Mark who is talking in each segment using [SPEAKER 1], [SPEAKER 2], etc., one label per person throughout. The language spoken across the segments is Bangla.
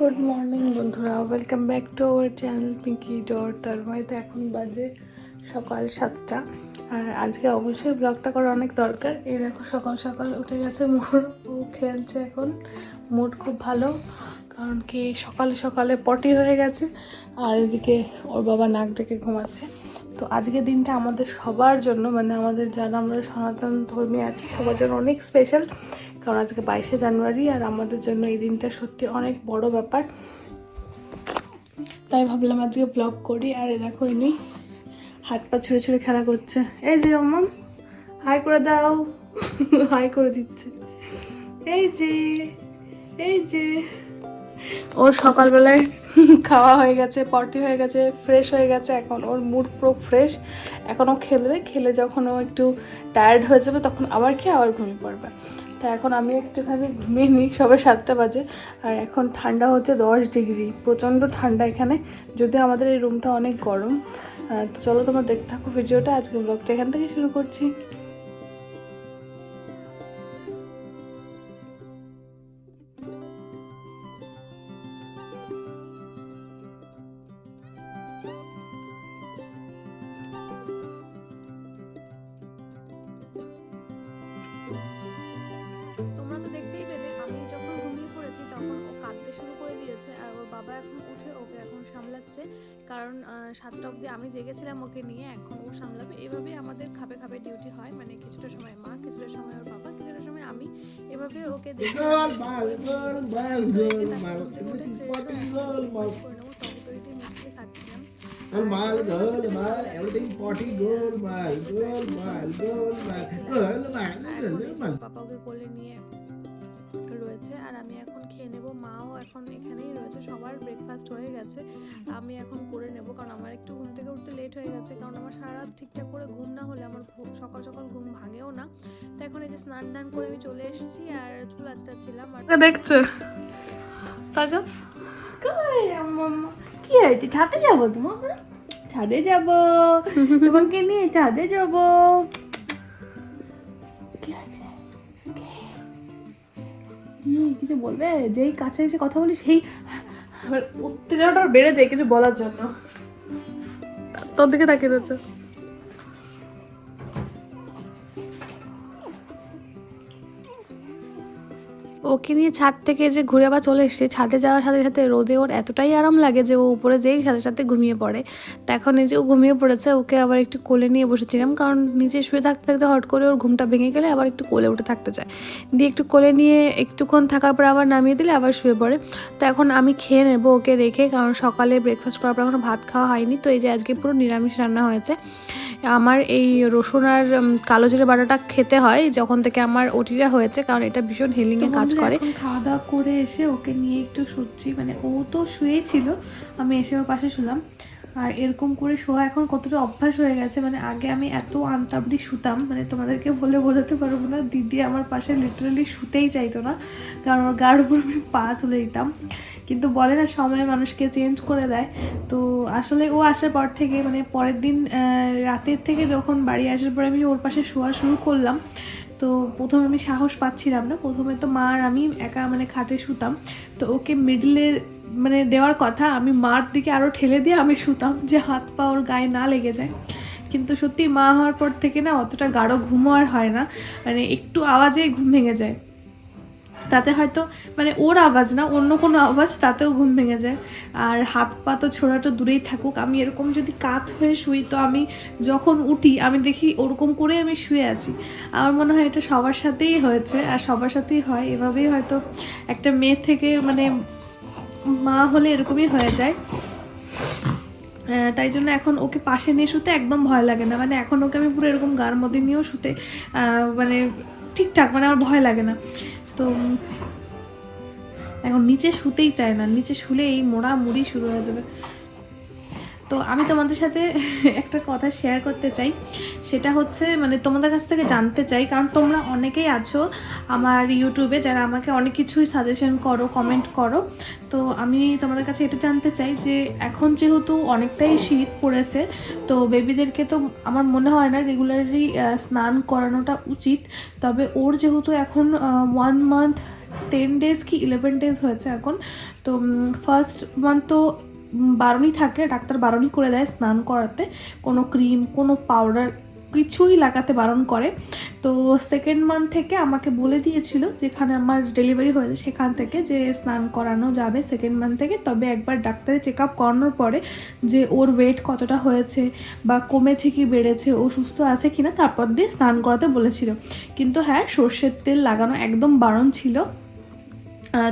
[SPEAKER 1] গুড মর্নিং বন্ধুরা। Welcome back to our channel Pinky dot তার তো এখন বাজে সকাল সাতটা। আর আজকে অবশ্যই ব্লগটা করা অনেক দরকার। এই দেখো, সকাল সকাল উঠে গেছে মোর। ও খেলছে এখন। মুড খুব ভালো, কারণ কি সকালে সকালে পটি হয়ে গেছে। আর এদিকে ওর বাবা নাক ডেকে ঘুমাচ্ছে। তো আজকের দিনটা আমাদের সবার জন্য মানে আমাদের যারা আমরা সনাতন ধর্মী আছি, সবার জন্য অনেক স্পেশাল কারণ আজকে বাইশে জানুয়ারি আর আমাদের জন্য এই দিনটা সত্যি অনেক বড় ব্যাপার। তাই ভাবলাম আজকে ব্লগ করি। আর এ দেখো ইনি হাত পা ছুঁড়ে ছুঁড়ে খেলা করছে। এই যে অম্মাম হাই করে দাও। হাই করে দিচ্ছে। এই যে এই যে। ওর সকালবেলায় খাওয়া হয়ে গেছে, পটি হয়ে গেছে ফ্রেশ হয়ে গেছে। এখন ওর মুড পুরো ফ্রেশ এখন ও খেলবে, খেলে যখন ও একটু টায়ার্ড হয়ে যাবে, তখন আবার খেয়ে আবার ঘুমিয়ে পড়বে। তা এখন আমি একটুখানি ঘুমিয়ে নিই সবাই সাতটা বাজে। আর এখন ঠান্ডা হচ্ছে দশ ডিগ্রি, প্রচণ্ড ঠান্ডা এখানে, যদিও আমাদের এই রুমটা অনেক গরম। তো চলো তোমার দেখতে থাকো ভিডিওটা আজকে ব্লগটা এখান থেকে শুরু করছি।
[SPEAKER 2] বাবা এখন উঠে ওকে এখন সামলাচ্ছে। কারণ সাতটা অবধি আমি জেগেছিলাম ওকে নিয়ে এখন ও সামলাবে। এইভাবেই আমাদের খাবে খাবে ডিউটি হয়। মানে কিছুটা সময় মা কিছুটা সময় ওর বাবা কিছুটা সময় আমি। এভাবে ওকে দেখে খাচ্ছিলাম।
[SPEAKER 3] গোলমাল গোলমাল এভরিথিং পটি গোলমাল গোলমাল গোলমাল গোলমাল গোলমাল
[SPEAKER 2] ওকে কোলে নিয়ে রয়েছে আর আমি এখন খেয়ে নেব। মাও এখন এখানেই রয়েছে, সবার ব্রেকফাস্ট হয়ে গেছে। আমি এখন করে নেব কারণ আমার একটু ঘুম থেকে উঠতে লেট হয়ে গেছে, কারণ আমার সারা ঠিকঠাক করে ঘুম না হলে আমার সকাল সকাল ঘুম ভাঙেও না। তো এখন এই যে স্নান টান করে আমি চলে এসেছি আর চুল আঁচড়াচ্ছিলাম আর
[SPEAKER 1] দেখছ?
[SPEAKER 4] কি হয়েছে? ছাদে যাব তোমার ছাদে যাব। তোমাকে নিয়ে ছাদে যাব। কিছু বলবে? যেই কাছে এসে কথা বলি সেই
[SPEAKER 1] উত্তেজনাটা বেড়ে যায় কিছু বলার জন্য। তোর দিকে তাকিয়ে রয়েছে।
[SPEAKER 2] ওকে নিয়ে ছাদ থেকে যে ঘুরে আবার চলে এসেছে, ছাদে যাওয়ার সাথে সাথে রোদে ওর এতটাই আরাম লাগে যে ও উপরে যেই সাথে সাথে ঘুমিয়ে পড়ে। তো এখন এই যে ও ঘুমিয়ে পড়েছে, ওকে আবার একটু কোলে নিয়ে বসেছিলাম, কারণ নিচে শুয়ে থাকতে থাকতে হট করে ওর ঘুমটা ভেঙে গেলে আবার একটু কোলে উঠে থাকতে চায়। দিয়ে একটু কোলে নিয়ে একটুক্ষণ থাকার পর আবার নামিয়ে দিলে আবার শুয়ে পড়ে। তো এখন আমি খেয়ে নেব ওকে রেখে, কারণ সকালে ব্রেকফাস্ট করার পর এখনও ভাত খাওয়া হয়নি। তো এই যে আজকে পুরো নিরামিষ রান্না হয়েছে। আমার এই রসুন আর কালো জিরে বাটাটা খেতে হয় যখন থেকে আমার ওটিটা হয়েছে কারণ এটা ভীষণ হিলিংয়ে কাজ করে।
[SPEAKER 4] খাওয়া দাওয়া করে এসে ওকে নিয়ে একটু শুচ্ছি মানে ও তো শুয়েছিল আমি এসে ওর পাশে শুলাম। আর এরকম করে শোয়া এখন কতটা অভ্যাস হয়ে গেছে মানে আগে আমি এত আনতাবড়ি শুতাম মানে তোমাদেরকে বলে বোঝাতে পারব না দিদি আমার পাশে লিটারালি শুতেই চাইতো না কারণ ওর গার উপর আমি পা তুলে দিতাম। কিন্তু বলে না, সময় মানুষকে চেঞ্জ করে দেয়। তো আসলে ও আসার পর থেকে মানে পরের দিন রাতের থেকে যখন বাড়ি আসার পর আমি ওর পাশে শোয়া শুরু করলাম, তো প্রথমে আমি সাহস পাচ্ছিলাম না। প্রথমে তো মা আর আমি একা মানে খাটে শুতাম। তো ওকে মিডলে মানে দেওয়ার কথা, আমি মার দিকে আরও ঠেলে দিয়ে আমি শুতাম যে হাত পা ওর গায়ে না লেগে যায়। কিন্তু সত্যি মা হওয়ার পর থেকে না, অতটা গাঢ় ঘুমো আর হয় না। মানে একটু আওয়াজেই ঘুম ভেঙে যায়। তাতে হয়তো মানে ওর আওয়াজ না, অন্য কোনো আওয়াজ তাতেও ঘুম ভেঙে যায়। আর হাত পা তো ছোড়াটা দূরেই থাকুক, আমি এরকম যদি কাত হয়ে শুই, তো আমি যখন উঠি, আমি দেখি ওরকম করে আমি শুয়ে আছি। আমার মনে হয় এটা সবার সাথেই হয়েছে, আর সবার সাথেই হয়। এভাবেই হয়তো একটা মেয়ে থেকে মানে মা হলে এরকমই হয়ে যায়। তাই জন্য এখন ওকে পাশে নিয়ে শুতে একদম ভয় লাগে না। মানে এখন ওকে আমি পুরো এরকম গার মধ্যে নিয়েও শুতে মানে ঠিকঠাক মানে আমার ভয় লাগে না। তো এখন নিচে শুতেই চায় না। নিচে শুলেই মোড়া মুড়ি শুরু হয়ে যাবে। তো আমি তোমাদের সাথে একটা কথা শেয়ার করতে চাই। সেটা হচ্ছে মানে তোমাদের কাছ থেকে জানতে চাই, কারণ তোমরা অনেকেই আছো আমার ইউটিউবে যারা আমাকে অনেক কিছুই সাজেশন করো কমেন্ট করো। তো আমি তোমাদের কাছে এটা জানতে চাই যে, এখন যেহেতু অনেকটাই শীত পড়েছে, তো বেবিদেরকে তো আমার মনে হয় না রেগুলারলি স্নান করানোটা উচিত। তবে ওর যেহেতু এখন ওয়ান মান্থ টেন ডেজ কি ইলেভেন ডেজ হয়েছে এখন, তো ফার্স্ট মান্থ তো বারণই থাকে, ডাক্তার বারণই করে দেয় স্নান করাতে। কোনো ক্রিম, কোনো পাউডার কিছুই লাগাতে বারণ করে। তো সেকেন্ড মান্থ থেকে আমাকে বলে দিয়েছিল যেখানে আমার ডেলিভারি হয়েছে সেখান থেকে যে স্নান করানো যাবে সেকেন্ড মান্থ থেকে। তবে একবার ডাক্তারে চেক আপ করানোর পরে যে ওর ওয়েট কতটা হয়েছে বা কমেছে কি বেড়েছে, ও সুস্থ আছে কিনা, তারপর দিয়ে স্নান করাতে বলেছিল। কিন্তু হ্যাঁ সর্ষের তেল লাগানো একদম বারণ ছিল।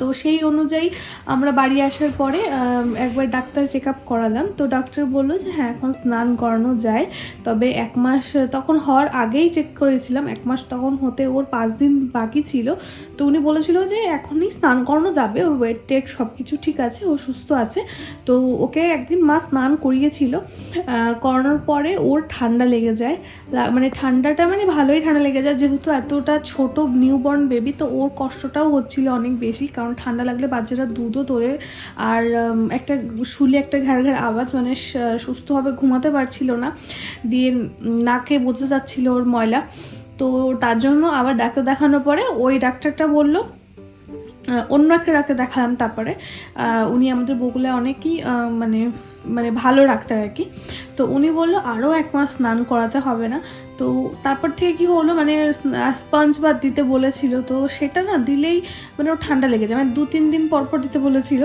[SPEAKER 4] তো সেই অনুযায়ী আমরা বাড়ি আসার পরে একবার ডাক্তার চেক আপ করালাম। তো ডাক্তার বলল যে হ্যাঁ এখন স্নান করানো যায়। তবে এক মাস, তখন হওয়ার আগেই চেক করেছিলাম। এক মাস তখন হতে ওর পাঁচ দিন বাকি ছিল। তো উনি বলেছিল যে, এখনই স্নান করানো যাবে। ওর ওয়েট টেট সব কিছু ঠিক আছে, ও সুস্থ আছে। তো ওকে একদিন মা স্নান করিয়েছিল। করানোর পরে ওর ঠান্ডা লেগে যায়। মানে ঠান্ডাটা মানে ভালোই ঠান্ডা লেগে যায়। যেহেতু এতটা ছোট নিউবর্ন বেবি তো ওর কষ্টটাও হচ্ছিল অনেক বেশি। কারণ ঠান্ডা লাগলে বাচ্চারা দুধও তোলে। আর একটা শুলে একটা ঘাড় ঘাড় আওয়াজ মানে সুস্থভাবে ঘুমাতে পারছিল না। দিয়ে নাকে বোঝা যাচ্ছিল ওর ময়লা। তো তার জন্য আবার ডাক্তার দেখানোর পরে ওই ডাক্তারটা বলল অন্য একটা ডাক্তার দেখালাম তারপরে। উনি আমাদের বগুলে অনেকই মানে মানে ভালো ডাক্তার আর কি। তো উনি বলল, আরও এক মাস স্নান করাতে হবে না। তো তারপর থেকে কি হলো মানে স্পঞ্জ বাদ দিতে বলেছিল, তো সেটা না দিলেই মানে ওর ঠান্ডা লেগে যায় মানে দু তিন দিন পর পর দিতে বলেছিল।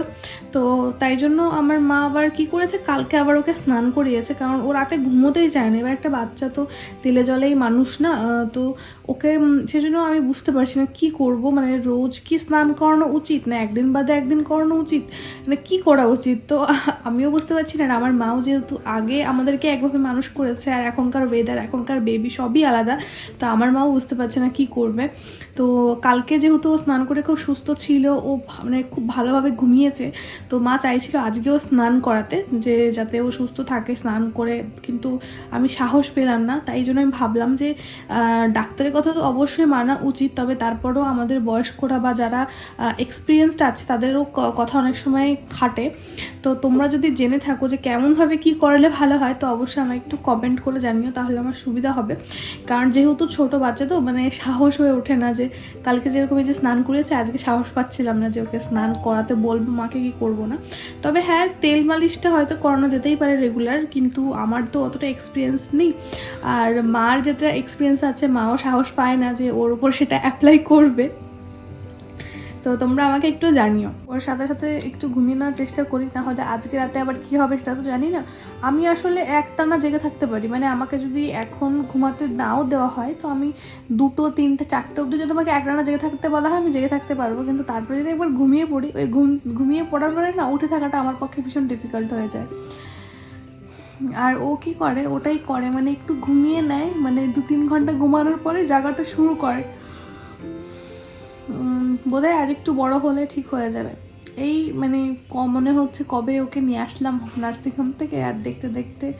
[SPEAKER 4] তো তাই জন্য আমার মা আবার কি করেছে, কালকে আবার ওকে স্নান করিয়েছে, কারণ ও রাতে ঘুমোতেই চায় না এবার একটা বাচ্চা তো তেলে জলেই মানুষ না তো ওকে সেজন্য আমি বুঝতে পারছি না কি করব মানে রোজ কি স্নান করানো উচিত, না একদিন বাদে একদিন করানো উচিত মানে কি করা উচিত? তো আমিও বুঝতে পারছি না আমার মাও যেহেতু আগে আমাদেরকে একভাবে মানুষ করেছে, আর এখনকার ওয়েদার এখনকার বেবি সবই আলাদা। তো আমার মাও বুঝতে পারছে না কি করবে। তো কালকে যেহেতু ও স্নান করে খুব সুস্থ ছিল, ও মানে খুব ভালোভাবে ঘুমিয়েছে, তো মা চাইছিল আজকেও স্নান করাতে, যে যাতে ও সুস্থ থাকে স্নান করে। কিন্তু আমি সাহস পেলাম না, তাই জন্য আমি ভাবলাম যে ডাক্তারের কথা তো অবশ্যই মানা উচিত, তবে তারপরেও আমাদের বয়স্করা বা যারা এক্সপিরিয়েন্সড আছে, তাদেরও কথা অনেক সময় খাটে। তো তোমরা যদি জেনে থাকো যে কেমনভাবে কি করলে ভালো হয়, তো অবশ্যই আমাকে একটু কমেন্ট করে জানিও, তাহলে আমার সুবিধা হবে। কারণ যেহেতু ছোট বাচ্চা তো মানে সাহস হয়ে ওঠে না যে কালকে যেরকম যে স্নান করেছে, আজকে সাহস পাচ্ছিলাম না যে ওকে স্নান করাতে বলব মাকে কি করব না। তবে হ্যাঁ তেল মালিশটা হয়তো করানো যেতেই পারে রেগুলার কিন্তু আমার তো অতটা এক্সপিরিয়েন্স নেই। আর মার যেটা এক্সপিরিয়েন্স আছে, মাও সাহস পায় না যে ওর ওপর সেটা অ্যাপ্লাই করবে। তো তোমরা আমাকে একটু জানিও। ওর সাথে সাথে একটু ঘুমিয়ে নেওয়ার চেষ্টা করি, না হলে আজকে রাতে আবার কি হবে সেটা তো জানি না। আমি আসলে একটানা জেগে থাকতে পারি মানে আমাকে যদি এখন ঘুমাতে নাও দেওয়া হয়, তো আমি দুটো, তিনটে, চারটে অবধি যদি তোমাকে আমাকে একটানা জেগে থাকতে বলা হয়, আমি জেগে থাকতে পারব। কিন্তু তারপরে যদি একবার ঘুমিয়ে পড়ি, ওই ঘুম, ঘুমিয়ে পড়ার পরে না উঠে থাকাটা আমার পক্ষে ভীষণ ডিফিকাল্ট হয়ে যায়। আর ও কি করে, ওটাই করে মানে একটু ঘুমিয়ে নেয় মানে দু তিন ঘণ্টা ঘুমানোর পরে জায়গাটা শুরু করে। বোধহয় আর একটু বড় হলে ঠিক হয়ে যাবে। এই মানে ক- মনে হচ্ছে কবে ওকে নিয়ে আসলাম নার্সিংহোম থেকে, আর দেখতে দেখতে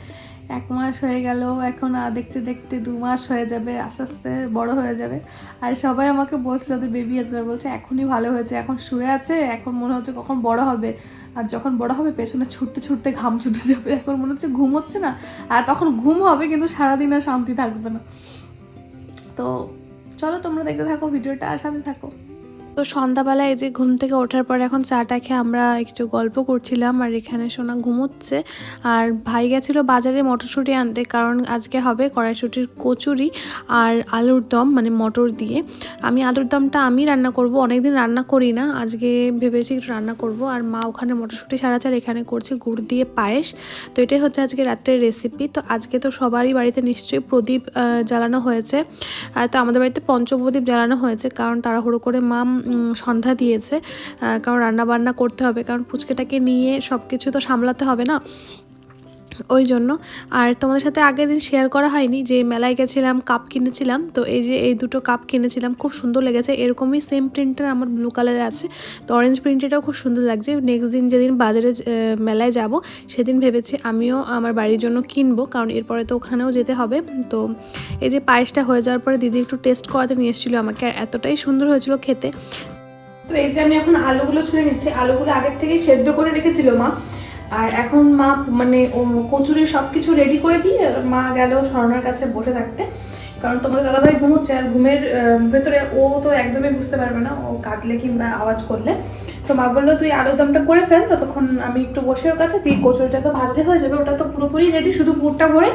[SPEAKER 4] এক মাস হয়ে গেল, এখন আর দেখতে দেখতে দু মাস হয়ে যাবে, আস্তে আস্তে বড় হয়ে যাবে। আর সবাই আমাকে বলছে, যাদের বেবি আছে বলছে, এখনই ভালো হয়েছে, এখন শুয়ে আছে, এখন মনে হচ্ছে কখন বড় হবে। আর যখন বড় হবে, পেছনে ছুটতে ছুটতে ঘাম ছুটে যাবে, এখন মনে হচ্ছে ঘুম হচ্ছে না। আর তখন ঘুম হবে, কিন্তু সারাদিন আর শান্তি থাকবে না। তো চলো তোমরা দেখতে থাকো, ভিডিওটা আর সাথে থাকো।
[SPEAKER 2] তো সন্ধ্যাবেলায় এই যে ঘুম থেকে ওঠার পর এখন চাটা খেয়ে আমরা একটু গল্প করছিলাম আর এখানে সোনা ঘুমোচ্ছে। আর ভাই গেছিল বাজারে মটরশুঁটি আনতে, কারণ আজকে হবে কড়াইশুঁটির কচুরি আর আলুর দম মানে মটর দিয়ে। আমি আলুর দমটা আমি রান্না করব, অনেকদিন রান্না করি না আজকে ভেবেছি একটু রান্না করব। আর মা ওখানে মটরশুঁটি ছাড়া ছাড়া এখানে করছে গুড় দিয়ে পায়েস। তো এটাই হচ্ছে আজকে রাত্রের রেসিপি তো আজকে তো সবারই বাড়িতে নিশ্চয়ই প্রদীপ জ্বালানো হয়েছে। তো আমাদের বাড়িতে পঞ্চপ্রদীপ জ্বালানো হয়েছে, কারণ তাড়াহুড়ো করে মা সন্ধ্যা দিয়েছে কারণ রান্না বান্না করতে হবে, কারণ ফুচকেটাকে নিয়ে সব কিছু তো সামলাতে হবে না। ওই জন্য। আর তোমাদের সাথে আগের দিন শেয়ার করা হয়নি যে মেলায় গেছিলাম কাপ কিনেছিলাম। তো এই যে এই দুটো কাপ কিনেছিলাম, খুব সুন্দর লেগেছে। এরকমই সেম প্রিন্টের আমার ব্লু কালারে আছে। তো অরেঞ্জ প্রিন্টেরটাও খুব সুন্দর লাগছে। নেক্সট দিন যেদিন বাজারে মেলায় যাব, সেদিন ভেবেছি আমিও আমার বাড়ির জন্য কিনবো, কারণ এরপরে তো ওখানেও যেতে হবে। তো এই যে পায়েসটা হয়ে যাওয়ার পরে দিদি একটু টেস্ট করাতে নিয়ে এসেছিল আমাকে, আর এতটাই সুন্দর হয়েছিল খেতে।
[SPEAKER 4] তো এই যে আমি এখন আলুগুলো ছুঁড়ে নিচ্ছি। আলুগুলো আগের থেকেই সেদ্ধ করে রেখেছিল মা। আর এখন মা মানে ও কচুরি সব কিছু রেডি করে দিয়ে মা গেল স্বর্ণার কাছে বসে থাকতে। কারণ তোমাদের দাদাভাই ঘুমোচ্ছে আর ঘুমের ভেতরে ও তো একদমই বুঝতে পারবে না, ও কাঁদলে কিংবা আওয়াজ করলে। তো মা বলল, তুই আলুর দমটা করে ফেল, ততক্ষণ আমি একটু বসে ওর কাছে তুই কচুরিটা তো ভাজলে হয়ে যাবে, ওটা তো পুরোপুরি রেডি শুধু পুরটা ভরে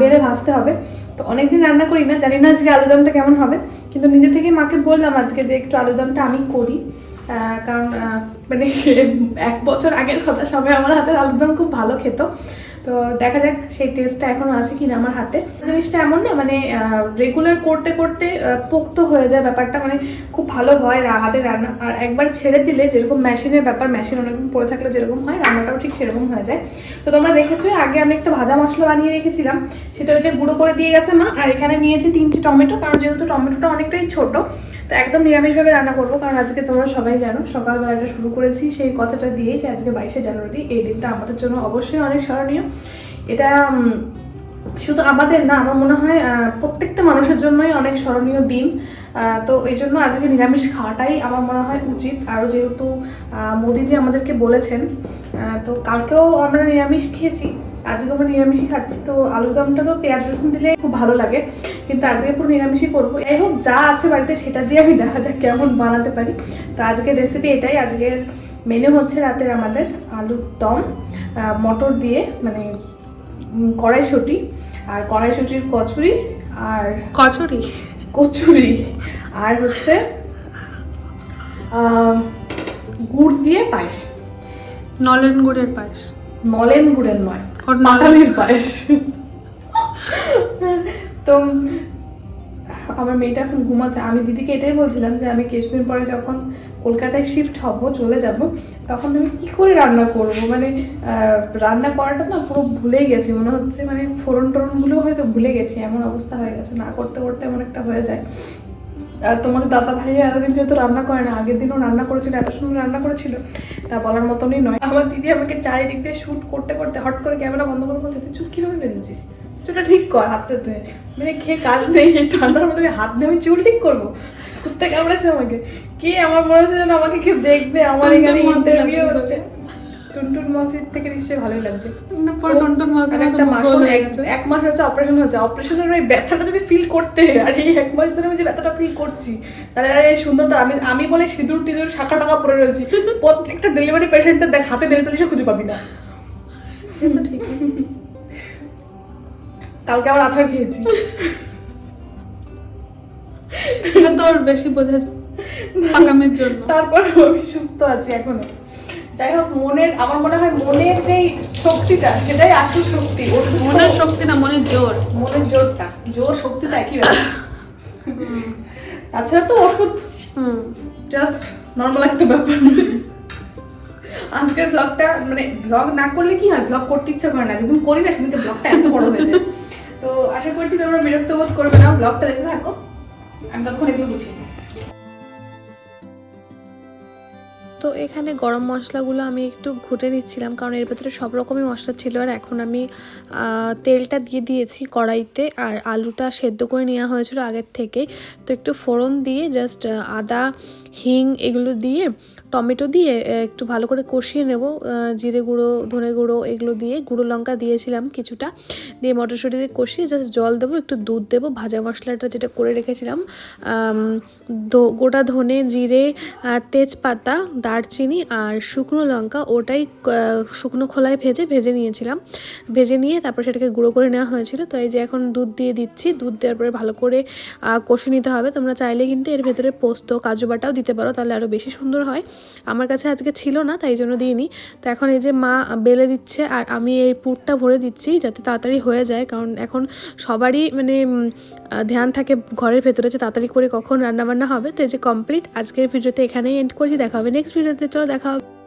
[SPEAKER 4] বেড়ে ভাজতে হবে। তো অনেকদিন রান্না করি না, জানি না আজকে আলুর দমটা কেমন হবে, কিন্তু নিজে থেকে মাকে বললাম আজকে যে একটু আলুর দমটা আমি করি। কারণ মানে এক বছর আগের কথা সবাই আমার হাতের আলুর দম খুব ভালো খেত। তো দেখা যাক সেই টেস্টটা এখনও আছে কিনা আমার হাতে। জিনিসটা এমন না মানে রেগুলার করতে করতে পোক্ত হয়ে যায় ব্যাপারটা মানে খুব ভালো হয় হাতে রান্না। আর একবার ছেড়ে দিলে যেরকম মেশিনের ব্যাপার মেশিন অনেকদিন পরে থাকলে যেরকম হয়, রান্নাটাও ঠিক সেরকম হয়ে যায়। তো তোমরা দেখেছ, আগে আমি একটা ভাজা মশলা বানিয়ে রেখেছিলাম। সেটা হচ্ছে গুঁড়ো করে দিয়ে গেছে মা, আর এখানে নিয়েছি তিনটে টমেটো, কারণ যেহেতু টমেটোটা অনেকটাই ছোট, তো একদম নিরামিষভাবে রান্না করব, কারণ আজকে তোমরা সবাই জানো, সকালবেলাটা শুরু করেছি সেই কথাটা দিয়েই যে আজকে বাইশে জানুয়ারি, এই দিনটা আমাদের জন্য অবশ্যই অনেক স্মরণীয়। এটা শুধু আমাদের না, আমার মনে হয় প্রত্যেকটা মানুষের জন্যই অনেক স্মরণীয় দিন। তো এই জন্য আজকে নিরামিষ খাওয়াটাই আমার মনে হয় উচিত। আরও যেহেতু মোদিজি আমাদেরকে বলেছেন তো কালকেও আমরা নিরামিষ খেয়েছি, আজকে আমরা নিরামিষই খাচ্ছি। তো আলুর দমটা তো পেঁয়াজ রসুন দিলে খুব ভালো লাগে, কিন্তু আজকে পুরো নিরামিষই করব। যাই হোক, যা আছে বাড়িতে সেটা দিয়ে আমি দেখা যাক কেমন বানাতে পারি। তো আজকের রেসিপি এটাই, আজকের মেনু হচ্ছে রাতের আমাদের আলুর দম মটর দিয়ে মানে কড়াইশুঁটি আর কড়াইশুঁটির কচুরি আর
[SPEAKER 2] কচুরি।
[SPEAKER 4] কচুরি। আর হচ্ছে গুড় দিয়ে পায়েস।
[SPEAKER 2] নলেন গুড়ের পায়েস।
[SPEAKER 4] নলেন গুড়ের নয় পাতালির পায়েস। তো আমার মেয়েটা এখন ঘুমাচ্ছে। আমি দিদিকে এটাই বলছিলাম যে আমি কিছুদিন পরে যখন কলকাতায় শিফট হব, চলে যাব, তখন আমি কি করে রান্না করব? মানে রান্না করাটা না পুরো ভুলেই গেছি, মনে হচ্ছে মানে ফোড়ন টোরনগুলো হয়তো ভুলে গেছি, এমন অবস্থা হয়ে গেছে, না করতে করতে এমন একটা হয়ে যায়। আর তোমাদের দাদা ভাইয়া এতদিন যেহেতু রান্না করে না, আগের দিনও রান্না করেছিল, এত সুন্দর রান্না করেছিল, তা বলার মতনই নয়। আমার দিদি আমাকে চারিদিক দিয়ে শ্যুট করতে করতে হট করে ক্যামেরা বন্ধ করে বলছে, তুই চুল কীভাবে বেঁধেছিস? চুলটা ঠিক কর হাতটা ধুয়ে। মানে খেয়ে কাজ নেই এই ঠান্ডার মধ্যে আমি হাত দিয়ে আমি চুল ঠিক করব? কুত্তে কামড়েছে আমাকে। কে আমার মনে হচ্ছে যেন আমাকে কেউ দেখবে? আমার এখানে ইন্টারভিউ হচ্ছে। টুনটুন মসজিদ থেকে নিশ্চয়ই ভালোই লাগছে।
[SPEAKER 2] পুরো টনটন মাছ
[SPEAKER 4] একটা মাস এক- মাস হচ্ছে অপারেশন হচ্ছে। অপারেশনের ওই ব্যথাটা যদি ফিল করতে আর এই এক মাস ধরে আমি যে ব্যথাটা ফিল করছি তাহলে আর এই সুন্দরতা আমি আমি বলে সিঁদুর টিঁদুর শাখা টাকা পরে রয়েছি। প্রত্যেকটা ডেলিভারি পেশেন্টের দেখ হাতে নেল খুঁজে পাবি না।
[SPEAKER 2] সে তো ঠিক
[SPEAKER 4] কালকে আবার আছাড় খেয়েছি।
[SPEAKER 2] এটা তোর বেশি বোঝা পাকামের জন্য।
[SPEAKER 4] তারপর আমি সুস্থ আছি এখনও। যাই হোক মনের আমার মনে হয় মনের যেই শক্তিটা সেটাই আসল শক্তি।
[SPEAKER 2] মনের শক্তি না মনের জোর।
[SPEAKER 4] মনের জোরটা। জোর শক্তিটা একই ব্যাপার। তাছাড়া তো ওষুধ।
[SPEAKER 2] হুম।
[SPEAKER 4] জাস্ট নর্মাল একটা ব্যাপার। আজকের ব্লগটা মানে ব্লগ না করলে কি হয়? ব্লগ করতে ইচ্ছা করে না। যেদিন করি না সেদিনকে ব্লগটা এত বড় হয়ে যায়। তো আশা করছি তোমরা বিরক্ত বোধ করবে না ব্লগটা দেখতে থাকো। আমি ততক্ষণ এগুলো গুছিয়ে।
[SPEAKER 2] তো এখানে গরম মশলাগুলো আমি একটু ঘুটে নিচ্ছিলাম, কারণ এর ভেতরে সব রকমই মশলা ছিল। আর এখন আমি তেলটা দিয়ে দিয়েছি কড়াইতে, আর আলুটা সেদ্ধ করে নেওয়া হয়েছিল আগের থেকে তো একটু ফোড়ন দিয়ে জাস্ট আদা হিং এগুলো দিয়ে, টমেটো দিয়ে একটু ভালো করে কষিয়ে নেব। জিরে গুঁড়ো, ধনে গুঁড়ো এগুলো দিয়ে, গুঁড়ো লঙ্কা দিয়েছিলাম কিছুটা। দিয়ে মটরশুঁটি দিয়ে কষিয়ে জাস্ট জল দেবো, একটু দুধ দেবো। ভাজা মশলাটা যেটা করে রেখেছিলাম গোটা ধনে, জিরে তেজপাতা, দারচিনি আর শুকনো লঙ্কা ওটাই শুকনো খোলায় ভেজে ভেজে নিয়েছিলাম। ভেজে নিয়ে তারপর সেটাকে গুঁড়ো করে নেওয়া হয়েছিল। তো এই যে এখন দুধ দিয়ে দিচ্ছি। দুধ দেওয়ার পরে ভালো করে কষে নিতে হবে। তোমরা চাইলে কিন্তু এর ভেতরে পোস্ত, কাজু বাটাও দিতে পারো, তাহলে আরও বেশি সুন্দর হয়। আমার কাছে আজকে ছিল না, তাই জন্য দিইনি। তো এখন এই যে মা বেলে দিচ্ছে, আর আমি এই পুরটা ভরে দিচ্ছি যাতে তাড়াতাড়ি হয়ে যায়, কারণ এখন সবারই মানে ধ্যান থাকে ঘরের ভেতরে যে তাড়াতাড়ি করে কখন রান্নাবান্না হবে। তো এই যে কমপ্লিট আজকের ভিডিওতে এখানেই এন্ড করছি, দেখা হবে নেক্সট ভিডিওতে চলো দেখা হবে।